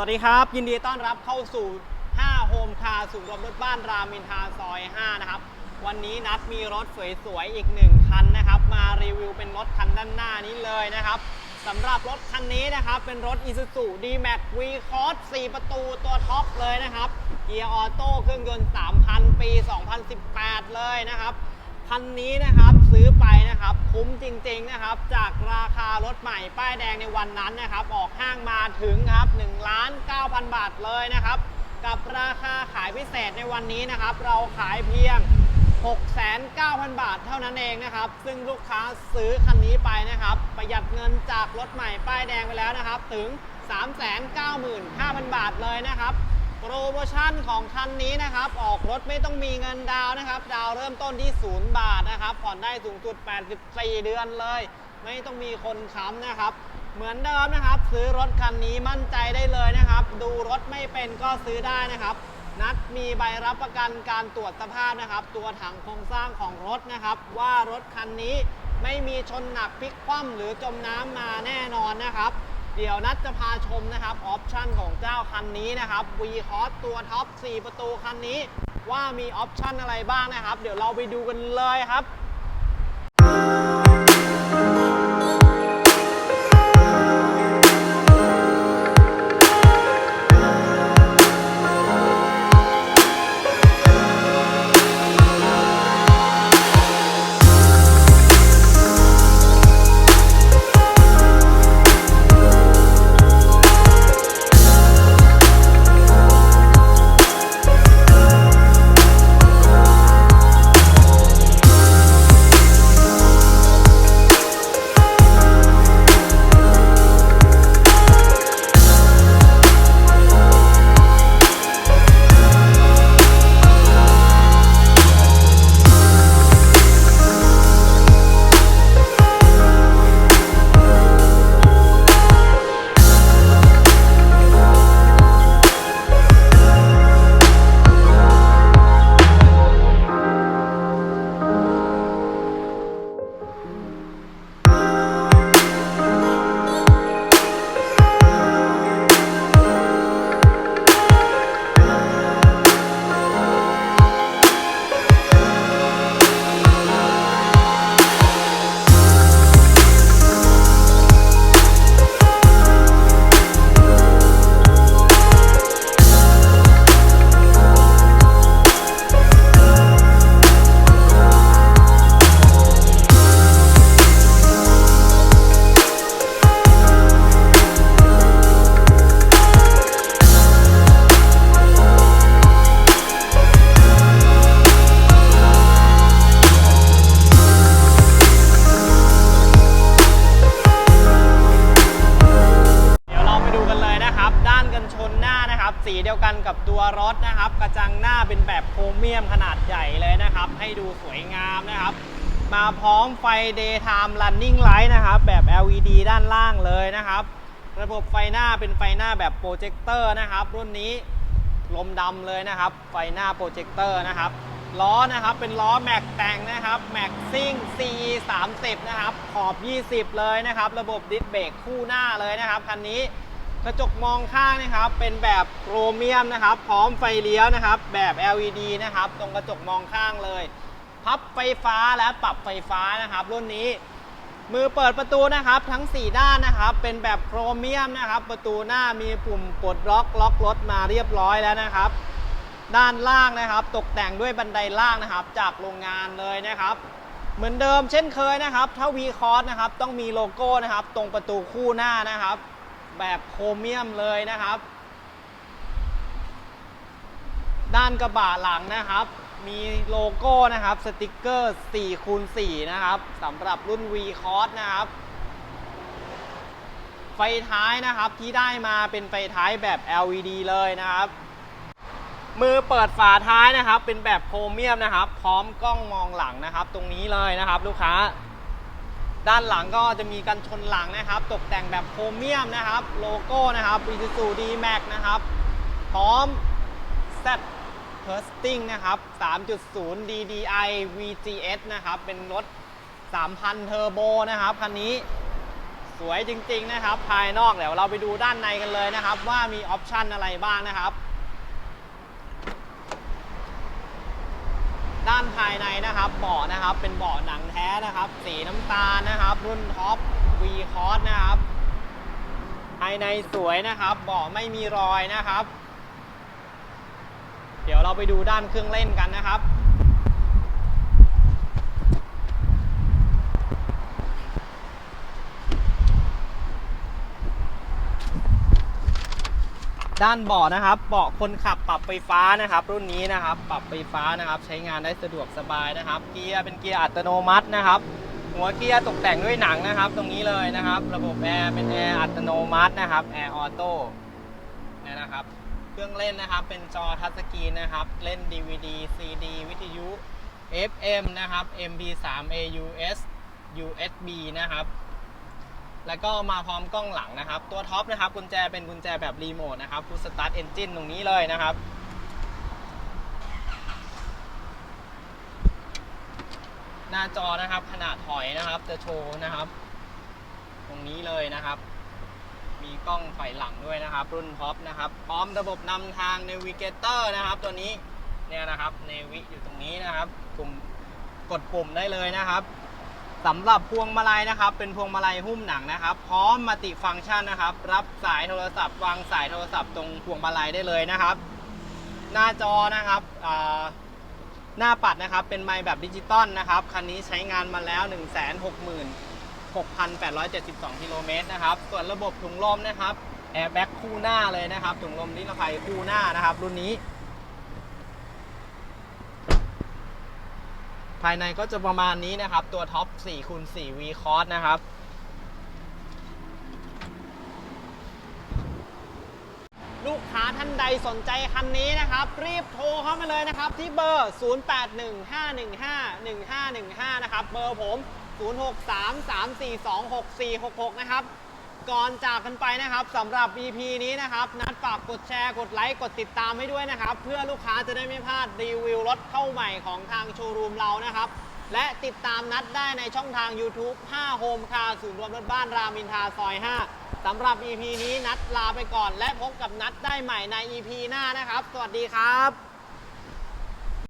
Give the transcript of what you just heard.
สวัสดีครับ ยินดีต้อนรับเข้าสู่ 5 โฮมคาร์ศูนย์รวมรถบ้านรามินทาซอย 5 นะครับ วันนี้นัดมีรถสวยๆ อีก 1 คันนะครับ มารีวิวเป็นรถคันด้านหน้านี้เลยนะครับสำหรับรถคันนี้นะครับ เป็นรถ Isuzu D-Max V-Cross 4 ประตูตัวท็อปเลยนะครับเกียร์ออโต้เครื่องยนต์ 3,000 ปี 2018 เลยนะครับ คันนี้นะครับ ซื้อไปนะครับ คุ้มจริงๆนะครับ จากราคารถใหม่ป้ายแดงในวันนั้นนะครับ ออกห้างมาถึงครับ1ล้าน9,000 บาทเลยนะครับ กับราคาขายพิเศษในวันนี้นะครับ เราขายเพียง 6,900 บาทเท่านั้นเองนะครับ ซึ่งลูกค้าซื้อคันนี้ไปนะครับ ประหยัดเงินจากรถใหม่ป้ายแดงไปแล้วนะครับ ถึง 395,000 บาทเลยนะครับ โปรโมชั่นของคันนี้นะครับ ออกรถไม่ต้องมีเงินดาวนะครับ ดาวเริ่มต้นที่ 0 บาทนะครับ ผ่อนได้สูงสุด 84 เดือนเลย ไม่ต้องมีคนค้ำนะครับ เหมือนเดิมนะครับ ซื้อรถคันนี้มั่นใจได้เลยนะครับ ดูรถไม่เป็นก็ซื้อได้นะครับ นัดมีใบรับประกันการตรวจสภาพนะครับ ตัวถังโครงสร้างของรถนะครับ ว่ารถคันนี้ไม่มีชนหนักพลิกคว่ำหรือจมน้ำมาแน่นอนนะครับ เดี๋ยวนัดจะพาชมนะครับ ออปชันของเจ้าคันนี้นะครับ V c o s ตัวท็อป 4 ประตูคันนี้ ว่ามีออปชันอะไรบ้างนะครับ เดี๋ยวเราไปดูกันเลยครับ ตัวรถนะครับ กระจังหน้าเป็นแบบโครเมียมขนาดใหญ่เลยนะครับ ให้ดูสวยงามนะครับ มาพร้อมไฟ daytime running light นะครับ แบบ LED ด้านล่างเลยนะครับ ระบบไฟหน้าเป็นไฟหน้าแบบโปรเจคเตอร์นะครับ รุ่นนี้ลมดำเลยนะครับ ไฟหน้าโปรเจคเตอร์นะครับล้อนะครับเป็นล้อแม็กแต่งนะครับแม็กซิ่ง CE 30นะครับขอบ 20 เลยนะครับ ระบบดิสเบรกคู่หน้าเลยนะครับคันนี้ กระจกมองข้างนะครับเป็นแบบโครเมียมนะครับ พร้อมไฟเลี้ยวนะครับ แบบ LED นะครับ ตรงกระจกมองข้างเลย พับไฟฟ้าและปรับไฟฟ้านะครับ รุ่นนี้ มือเปิดประตูนะครับทั้ง 4 ด้านนะครับ เป็นแบบโครเมียมนะครับ ประตูหน้ามีปุ่มปลดล็อกล็อกรถมาเรียบร้อยแล้วนะครับ ด้านล่างนะครับ ตกแต่งด้วยบันไดล่างนะครับ จากโรงงานเลยนะครับเหมือนเดิมเช่นเคยนะครับ ถ้า V c o s นะครับ ต้องมีโลโก้นะครับ ตรงประตูคู่หน้านะครับ แบบโครเมียมเลยนะครับ ด้านกระบะหลังนะครับ มีโลโก้นะครับสติกเกอร์4คูณ4นะครับสำหรับรุ่น V c o s นะครับ ไฟท้ายนะครับที่ได้มาเป็นไฟท้ายแบบ LED เลยนะครับมือเปิดฝาท้ายนะครับ เป็นแบบโครเมียมนะครับ พร้อมกล้องมองหลังนะครับ ตรงนี้เลยนะครับ ลูกค้า ด้านหลังก็จะมีกันชนหลังนะครับ ตกแต่งแบบโครเมียมนะครับ โลโก้นะครับ Isuzu D-Max นะครับ พร้อม Z h u r s t i n g นะครับ 3.0 DDI VGS นะครับ เป็นรถ 3,000 เทอร์โบนะครับ คันนี้สสวยจริงๆนะครับ ภายนอกเดี๋ยวเราไปดูด้านในกันเลยนะครับ ว่ามีออปชันอะไรบ้างนะครับานภายในนะครับเบาะนะครับ เป็นเบาะหนังแท้นะครับ สีน้ำตาลนะครับ รุ่นท็อปวีคอสนะครับ ภายในสวยนะครับเบาะไม่มีรอยนะครับ เดี๋ยวเราไปดูด้านเครื่องเล่นกันนะครับ ด้านเบาะนะครับเบาะคนขับปรับไฟฟ้านะครับ รุ่นนี้นะครับ ปรับไฟฟ้านะครับ ใช้งานได้สะดวกสบายนะครับ เกียร์เป็นเกียร์อัตโนมัตินะครับ หัวเกียร์ตกแต่งด้วยหนังนะครับ ตรงนี้เลยนะครับ ระบบแอร์เป็นแอร์อัตโนมัตินะครับแอร์ออโต้เนี่ยนะครับ เครื่องเล่นนะครับ เป็นจอทัชสกรีนนะครับ เล่น DVD CD วิทยุ FM นะครับ MP3 AUS USB นะครับ แล้วก็มาพร้อมกล้องหลังนะครับ ตัวท็อปนะครับกุญแจเป็นกุญแจแบบรีโมทนะครับ Push Start Engine ตรงนี้เลยนะครับหน้าจอนะครับขนาดถอยนะครับจะโชว์นะครับ ตรงนี้เลยนะครับ มีกล้องไฟหลังด้วยนะครับ รุ่นท็อปนะครับ พร้อมระบบนำทาง Navigator นะครับ ตัวนี้เนี่ยนะครับ Navi อยู่ตรงนี้นะครับปุ่มกดปุ่มได้เลยนะครับ สำหรับพวงมาลัยนะครับ เป็นพวงมาลัยหุ้มหนังนะครับ พร้อมมัลติฟังก์ชันนะครับ รับสายโทรศัพท์วางสายโทรศัพท์ตรงพวงมาลัยได้เลยนะครับ หน้าจอนะครับหน้าปัดนะครับ เป็นไมค์แบบดิจิตอลนะครับ คันนี้ใช้งานมาแล้ว 1 6 6 6,872กิโลเมตรนะครับ ส่วนระบบถุงลมนะครับแอร์แบ็กคู่หน้าเลยนะครับ ถุงลมนิรภัยคู่หน้านะครับ รุ่นนี้ ภายในก็จะประมาณนี้นะครับ ตัวท็อป4คูณ4 V c o s นะครับ ลูกค้าท่านใดสนใจคันนี้นะครับ รีบโทรเข้ามาเลยนะครับ ที่เบอร์ 0815151515 นะครับ เบอร์ผม 0633426466 นะครับ ก่อนจากกันไปนะครับสำหรับ EP นี้นะครับ นัดฝากกดแชร์กดไลค์กดติดตามให้ด้วยนะครับ เพื่อลูกค้าจะได้ไม่พลาดรีวิวรถเข้าใหม่ของทางโชว์รูมเรานะครับ และติดตามนัดได้ในช่องทาง YouTube 5 Home Car ศูนย์รวมรถบ้านรามินทาซอย 5สำหรับ EP นี้นัดลาไปก่อน และพบกับนัดได้ใหม่ใน EP หน้านะครับ สวัสดีครับ